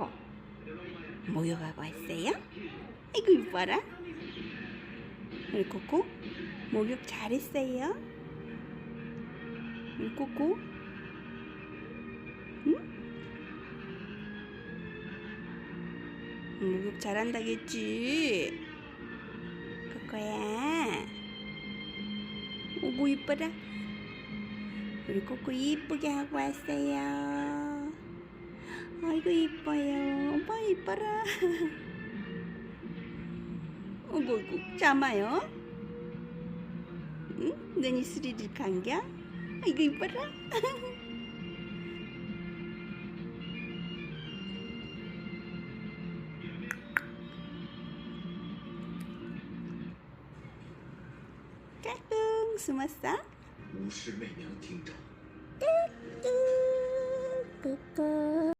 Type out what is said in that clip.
코코 목욕하고 왔어요? 아이고 이뻐라. 우리 코코 목욕 잘했어요? 우리 코코 응? 목욕 잘한다겠지? 코코야. 오고 이뻐라. 우리 코코 이쁘게 하고 왔어요 아이고 이뻐요 오빠 이뻐라 어구 어구 참아요 응? 눈이 스리를 감겨 아이고 이뻐라 까꿍 숨었어? 无视媚娘听着， 뚜, 꾸꾸